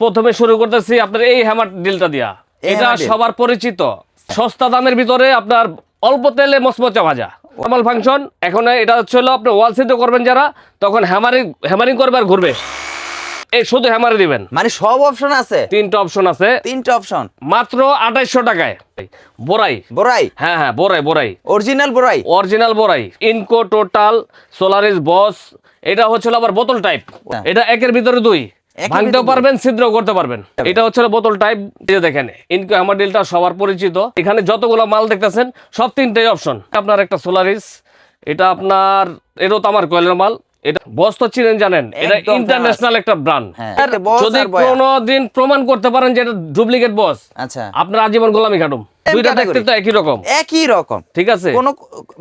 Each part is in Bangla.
প্রথমে শুরু করতেছি আপনার এই হ্যামার ডিলটা দিয়া। এটা সবার পরিচিত। সস্তা দামের ভিতরে আপনার অল্প তেলে মচমচা ভাজা। নর্মাল ফাংশন এখন এটা হচ্ছে হলো আপনি ওয়াল করবেন যারা তখন হ্যামারিং হ্যামারিং করবে আর ঘুরবে। এই শুধু হ্যামারে দিবেন। মানে সব অপশন আছে? তিনটা অপশন আছে। তিনটা অপশন মাত্র আঠাইশশো টাকায়। বোরাই। বোরাই? হ্যাঁ হ্যাঁ বোরাই বোরাই। অরিজিনাল বোরাই? অরিজিনাল বোরাই। ইনকো টোটাল সোলারিস বস এটা হচ্ছে আবার বোতল টাইপ হ্যাঁ। এটা একের ভিতরে দুই। দুই। পারবেন ছিদ্র করতে পারবেন। এটা হচ্ছে বোতল টাইপ যে দেখেন ইনকো হ্যামার ডিলটা সবার পরিচিত। এখানে যতগুলো মাল দেখতেছেন সব তিনটাই অপশন আপনার একটা সোলারিস এটা আপনার এটাও তামার কয়েলের মাল এটা বস তো চিনেন জানেন এটা ইন্টারন্যাশনাল একটা ব্র্যান্ড যদি। কোনোদিন প্রমাণ করতে পারেন যে এটা ডুপ্লিকেট বস আচ্ছা। আপনার আজীবন গোলামি খাটুম। দুইটা দেখতে তো একই রকম। একই রকম। ঠিক আছে? কোনো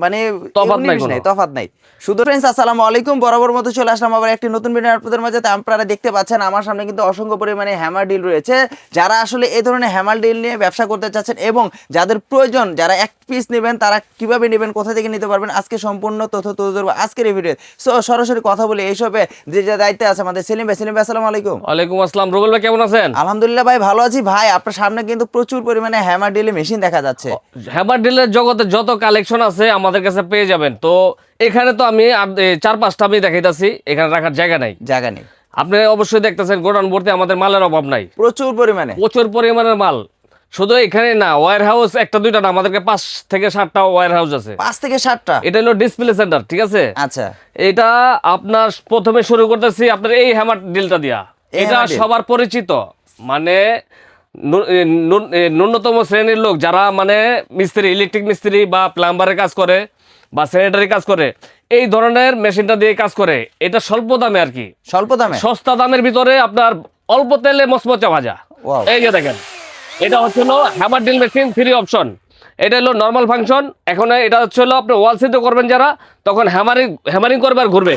মানে তফাৎ নাই কোনো। তফাৎ নাই। শুধু ফ্রেন্ডস আসসালামু আলাইকুম বরাবর মতো চলে আসলাম আবার একটি নতুন ভিডিও আপনাদের মাঝে। আপনারা দেখতে পাচ্ছেন আমার সামনে কিন্তু অসংখ্য পরিমাণে হ্যামার ডিল রয়েছে। যারা আসলে এই ধরনের হ্যামার ডিল নিয়ে ব্যবসা করতে চাচ্ছেন এবং যাদের প্রয়োজন যারা এক পিস নেবেন তারা কীভাবে নেবেন কোথা থেকে নিতে পারবেন আজকে সম্পূর্ণ তথ্য তুলে ধরবো আজকের এই ভিডিও সো সরাসরি কথা বলি এইসবে যে যে দায়িত্বে আছে আমাদের সেলিম ভাই। সেলিম ভাই আসসালামু আলাইকুম। ওয়ালাইকুম আসসালাম। রুবেল ভাই কেমন আছেন? আলহামদুলিল্লাহ ভাই ভালো আছি। ভাই আপনার সামনে কিন্তু প্রচুর পরিমাণে হ্যামার ডিলে মেশিন দেখা যাচ্ছে। হ্যাবার ডিলের জগতে যত কালেকশন আছে আমাদের কাছে পেয়ে যাবেন। তো এখানে তো আমি চার পাঁচটা আমি দেখাইতাছি এখানে রাখার জায়গা নাই। জায়গা নেই। আপনি অবশ্যই দেখতেছেন গোডাউন ভর্তি আমাদের মালের অভাব নাই। প্রচুর পরিমাণে। প্রচুর পরিমাণের মাল। শুধু এখানে না ওয়ার হাউস একটা দুইটা না আমাদেরকে পাঁচ থেকে সাতটা ওয়ার হাউস আছে। পাঁচ থেকে সাতটা? এটা হলো ডিসপ্লে সেন্টার ঠিক আছে? আচ্ছা। এটা আপনার প্রথমে শুরু করতেছি আপনার এই হ্যামার ডিলটা দিয়া। এটা সবার পরিচিত। মানে ন্যূনতম শ্রেণির লোক যারা মানে মিস্ত্রি ইলেকট্রিক মিস্ত্রি বা প্লাম্বারের কাজ করে বা স্যানিটারি কাজ করে এই ধরনের মেশিনটা দিয়ে কাজ করে এটা স্বল্প দামে আর কি। স্বল্প দামে? সস্তা দামের ভিতরে আপনার অল্প তেলে মচমচা ভাজা। এই যে দেখেন এটা হচ্ছে hammer drill machine free option এটা হলো নর্মাল ফাংশন এখন এটা হচ্ছে হলো আপনি ওয়াল সিদ্ধ করবেন যারা তখন হ্যামারিং হ্যামারিং করবে আর ঘুরবে।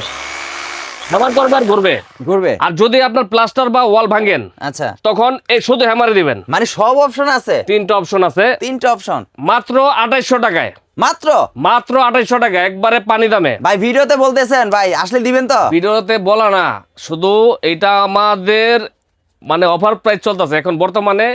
হ্যামার করবে ঘুরবে। ঘুরবে? আর যদি আপনার প্লাস্টার বা ওয়াল ভাঙেন আচ্ছা। তখন এই শুধু হ্যামারে দিবেন। মানে সব অপশন আছে? তিনটা অপশন আছে। তিনটা অপশন। মাত্র আঠাইশশো টাকায়। মাত্র? মাত্র আঠাইশশো টাকা একবারে পানি দামে। ভাই ভিডিওতে বলতেছেন ভাই আসলে দিবেন তো? ভিডিওতে বলা না শুধু এটা আমাদের মানে অফার প্রাইস চলতেছে। এখন বর্তমানে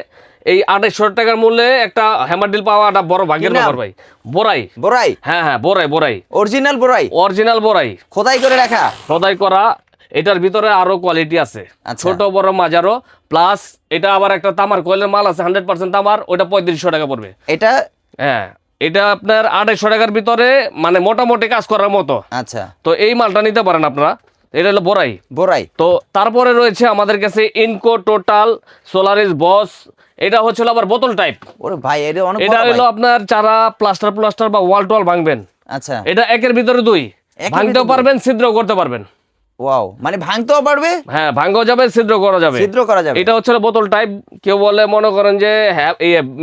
এই আড়াইশো টাকার মূল্যে একটা হ্যামার ডিল পাওয়া একটা বড় ভাগ্যের? ব্যাপার ভাই। বোরাই বোরাই হ্যাঁ হ্যাঁ বোরাই বোরাই অরিজিনাল বোরাই অরিজিনাল বোরাই খোদাই করে রাখা? খোদাই করা এটার ভিতরে আরও কোয়ালিটি আছে। আচ্ছা। ছোট বড় মাজারও প্লাস এটা আবার একটা তামার কয়েলের মাল আছে হান্ড্রেড পার্সেন্ট তামার ওটা পঁয়ত্রিশশো টাকা পড়বে। এটা? হ্যাঁ এটা আপনার আড়াইশো টাকার ভিতরে মানে মোটামুটি কাজ করার মতো। আচ্ছা। তো এই মালটা নিতে পারেন আপনারা। এটা হলো বোরাই। বোরাই। তো তারপরে রয়েছে আমাদের কাছে ইনকো টোটাল সোলারিস বস এটা হচ্ছে আবার বোতল টাইপ ওরে ভাই এটা অনেক এটা হলো আপনার যারা প্লাস্টার প্লাস্টার বা ওয়াল টোয়াল ভাঙবেন। আচ্ছা। এটা একের ভিতরে দুই। ভাঙতেও পারবেন ছিদ্র করতে পারবেন। ওয়াও মানে ভাঙতেও পারবে? হ্যাঁ ভাঙ্গাও যাবে ছিদ্র করা যাবে। ছিদ্র করা যাবে। এটা হচ্ছে বোতল টাইপ কেউ বলে মনে করেন যে হ্যাঁ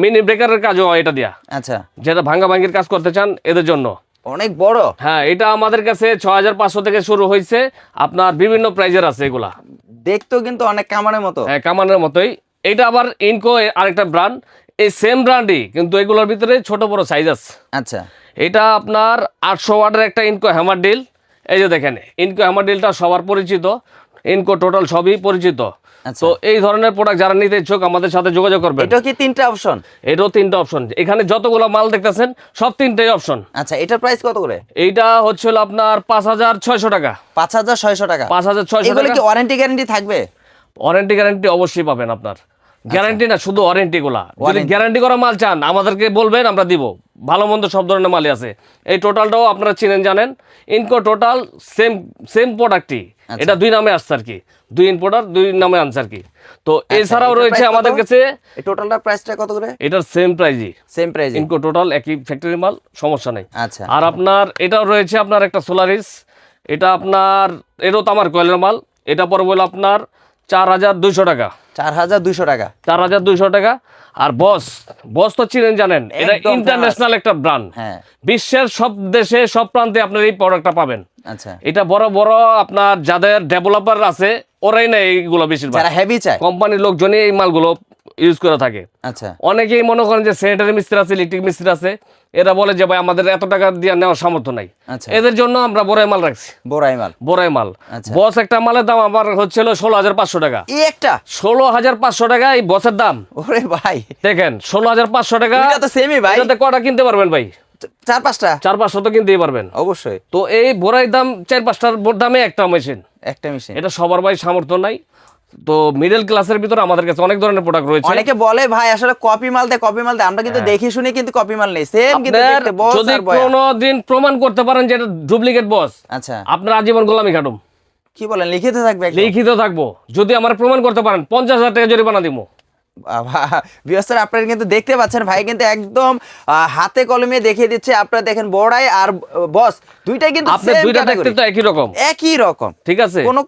মিনি ব্রেকারের কাজও হয় এটা দিয়া। আচ্ছা। যেটা ভাঙ্গা ভাঙ্গির কাজ করতে চান এদের জন্য। অনেক বড়? হ্যাঁ এটা আমাদের কাছে ছ হাজার পাঁচশো থেকে শুরু হয়েছে। আপনার বিভিন্ন প্রাইজের আছে এগুলা। দেখতেও কিন্তু অনেক কামানের মতো। হ্যাঁ কামানের মতোই। এটা আবার ইনকো আরেকটা ব্র্যান্ড এই সেম ব্র্যান্ডই কিন্তু এগুলোর ভিতরে ছোট বড় সাইজ আছে। আচ্ছা। এটা আপনার আটশো ওয়াটের একটা ইনকো হ্যামার ডিল এই যে দেখেন ইনকো হ্যামার ডিলটা সবার পরিচিত। ইনকো টোটাল সবই পরিচিত। আচ্ছা। তো এই ধরনের প্রোডাক্ট যারা নিতে ইচ্ছুক আমাদের সাথে যোগাযোগ করবেন। এটা কি তিনটা অপশন এটাও তিনটা অপশন এখানে যতগুলো মাল দেখতেছেন সব তিনটাই অপশন আচ্ছা এটার প্রাইস কত করে? এইটা হচ্ছিল আপনার পাঁচ হাজার ছয়শো টাকা। পাঁচ হাজার ছয়শো টাকা। পাঁচ হাজার ছয়শো টাকা। কি ওয়ারেন্টি গ্যারান্টি থাকবে? ওয়ারেন্টি গ্যারান্টি অবশ্যই পাবেন আপনার। গ্যারান্টি না শুধু ওয়ারেন্টি গুলা। যদি। গ্যারান্টি করা মাল চান আমাদেরকে বলবেন আমরা দিব। ভালো মন্দ সব ধরনের মালই আছে। এই টোটালটাও আপনারা চিনেন জানেন। ইনকো টোটাল সেম সেম প্রোডাক্টই আচ্ছা। এটা দুই নামে আসছে আর কি। দুই ইম্পোর্টার দুই নামে আনছে আর কি। তো এছাড়াও এটার রয়েছে আমাদের কাছে টোটালটা প্রাইসটা কত করে? এটার সেম প্রাইজই সেম প্রাইস ইনকো টোটাল একই ফ্যাক্টরি মাল সমস্যা নেই। আচ্ছা। আর আপনার এটাও রয়েছে আপনার একটা সোলারিস এটা আপনার এটাও আমার কয়েলের মাল। এটা পরে বলে আপনার চার হাজার দুইশো টাকা। চার হাজার দুইশো টাকা। চার হাজার দুইশো টাকা। আর বস বস তো চিনেন জানেন এটা ইন্টারন্যাশনাল একটা ব্র্যান্ড হ্যাঁ। বিশ্বের সব দেশে সব প্রান্তে আপনার এই প্রোডাক্টটা পাবেন। আচ্ছা। এটা বড় বড় আপনার যাদের ডেভেলপার আছে ওরাই না এইগুলো বেশিরভাগ। যারা হেভি চায়। কোম্পানির লোকজনই এই মালগুলো ইউজ করে থাকে। আচ্ছা। অনেকেই মনে করেন যে স্যানিটারি মিস্ত্রি আছে ইলেকট্রিক মিস্ত্রি আছে। এরা বলে যে ভাই আমাদের এত টাকা দিয়ে নেওয়ার সামর্থ্য নাই। আচ্ছা। এদের জন্য আমরা বড়াই মাল রাখছি। বোরাই মাল। বড়াই মাল। আচ্ছা। বস একটা মালের দাম আমার হচ্ছিল ষোলো হাজার পাঁচশো টাকা। এই একটা? ষোলো হাজার পাঁচশো টাকা এই বসের দাম। ওরে ভাই। দেখেন ষোলো হাজার পাঁচশো টাকা এটা তো সেমই ভাই। এটাতে কটা কিনতে পারবেন ভাই? চার পাঁচটা? চার পাঁচশো তো কিনতেই পারবেন। অবশ্যই। তো এই বোরাই দাম চার পাঁচটার দামে একটা মেশিন। একটা মেশিন। এটা সবার ভাই সামর্থ্য নাই। তো মিডল ক্লাসের ভিতরে আমাদের কাছে অনেক ধরনের প্রোডাক্ট রয়েছে। অনেকে বলে ভাই আসলে কপি মাল দেয় কপি মাল দেয়। আমরা কিন্তু দেখি শুনে কিন্তু কপি মাল নেই। সেম কিন্তু হ্যাঁ। দেখতে বস যদি কোনো দিন প্রমাণ করতে পারেন যে এটা ডুপ্লিকেট বস আচ্ছা। আপনার আজীবন গোলামি খাটুম। কি বলেন লিখিত থাকবে লিখিত থাকব। যদি আমার প্রমাণ করতে পারেন পঞ্চাশ হাজার টাকা জরিমানা দিব। বিয়স্তার আপনারা কিন্তু দেখতে পাচ্ছেন ভাই কিন্তু একদম হাতে কলমে দেখিয়ে দিচ্ছে। আপনারা দেখেন বড়াই আর বস দুইটাই কিন্তু আপনার দুইটা দেখতে তো একই রকম। একই রকম। ঠিক আছে? কোনো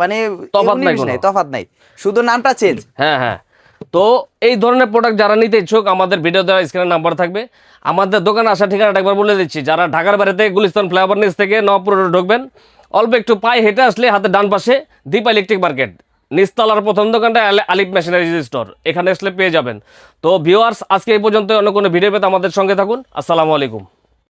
মানে তফাৎ নাই তফাৎ শুধু নামটা চেঞ্জ হ্যাঁ হ্যাঁ। তো এই ধরনের প্রোডাক্ট যারা নিতে ইচ্ছুক আমাদের ভিডিও দেওয়া স্ক্রিনের নাম্বার থাকবে। আমাদের দোকানে আসা ঠিকানাটা একবার বলে দিচ্ছি। যারা ঢাকার বাইরে থেকে গুলিস্তান ফ্লাইওভার নিচ থেকে নবপুর ঢুকবেন অল্প একটু পায়ে হেঁটে আসলে হাতে ডান পাশে দীপা ইলেকট্রিক মার্কেট নিচতলার প্রথম দোকানটা আলি- আলিফ মেশিনারি স্টোর। এখানে আসলে পেয়ে যাবেন। তো ভিউয়ার্স আজকে এই পর্যন্ত অন্য কোনো ভিডিও পেতে আমাদের সঙ্গে থাকুন। আসসালামু আলাইকুম।